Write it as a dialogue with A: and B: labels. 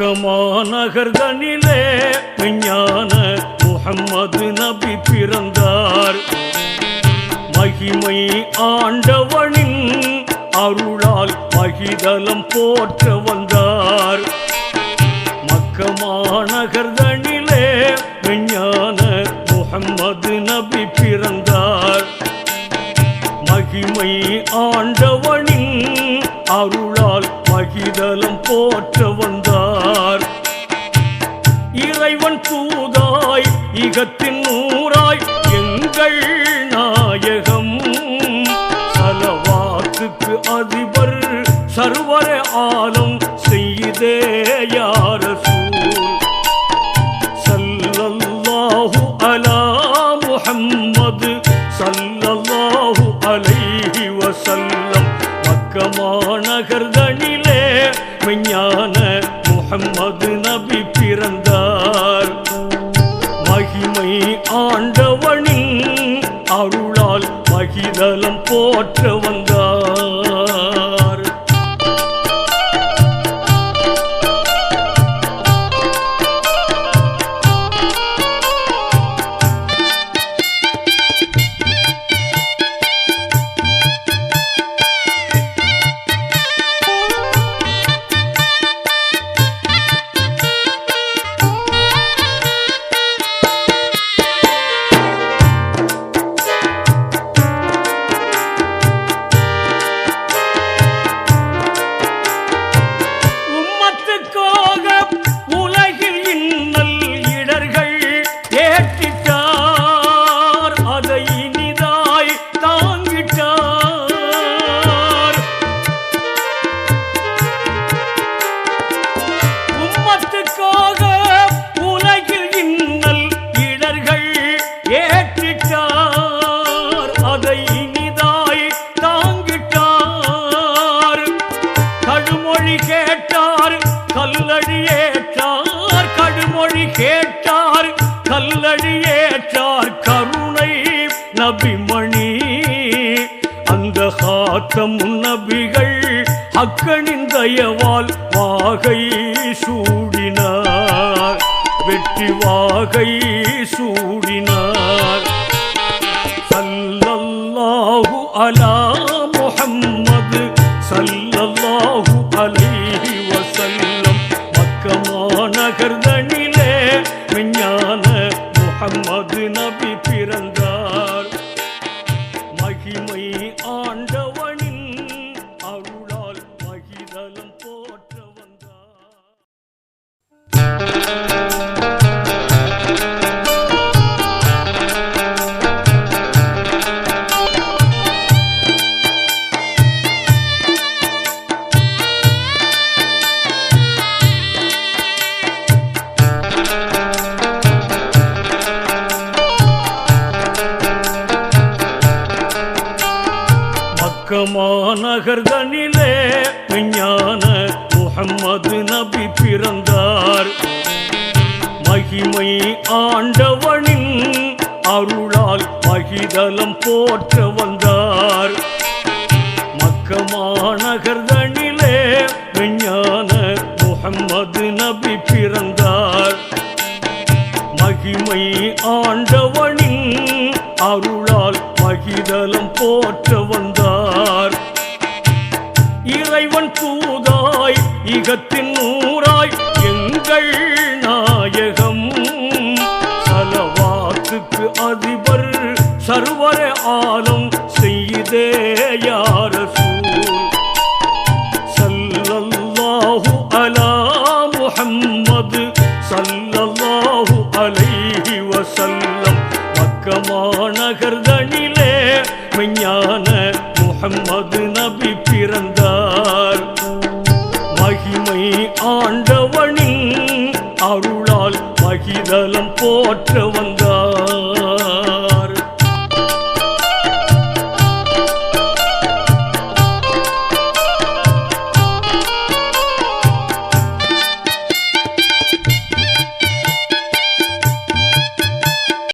A: மக்கமாநகர் தனிலே விஞ்ஞான முகம்மது நபி பிறந்தார். மகிமை ஆண்டவனின் அருளால் மகிதலம் போற்ற வந்தார். மக்கமாநகர் தனிலே விஞ்ஞான முகம்மது நபி பிறந்தார். மகிமை ஆண்டவனின் அருளால் இதலம் போற்ற வந்தார். இறைவன் தூதாய் இகத்தின் நூறாய் எங்கள் நாயகம். சலவாத்துக்கு அதிபர் சர்வர ஆலம் செய்தேயா மது நபி பிறந்தார். மகிமை ஆண்டவனின் அருளால் மகிதலம் போற்ற வந்தார். அபிமணி. அந்த காத்தம் நபிகள் அக்கனின் தயவால் வாகை சூடினார். வெற்றி வாகை சூடினார். சல்லல்லாஹு அலா நபி பிறந்தார். மகிமை ஆண்டவனின் அருளால் மகிதலம் போற்ற வந்தார். மக்கமாநகர் தனிலே விஞ்ஞான முகம்மது நபி பிறந்தார். மகிமை ஆண்டவனின் அருளால் மகிதலம் போற்ற வந்தார். மக்கமாநகர் தனிலே விஞ்ஞான முகம்மது நபி பிறந்தார். மகிமை ஆண்டவனின் அருளால் மகிதலம் போற்ற வந்தார். இறைவன் தூதாய் இகத்தின் நூறாய் எங்கள் நாயகம். சலவாத்துக்கு அதிபர் சர்வர ஆலம் செய்தே யார சல்லல்லாஹு அலா முஹம்மது சல்லல்லாஹு அலைஹி வஸல்லம். மக்கமாநகர் தனிலே விஞ்ஞான முகம்மது நபி பிறந்தார். மகிமை ஆண்டவனின் அருளால் மகிதலம் போற்ற வந்தார்.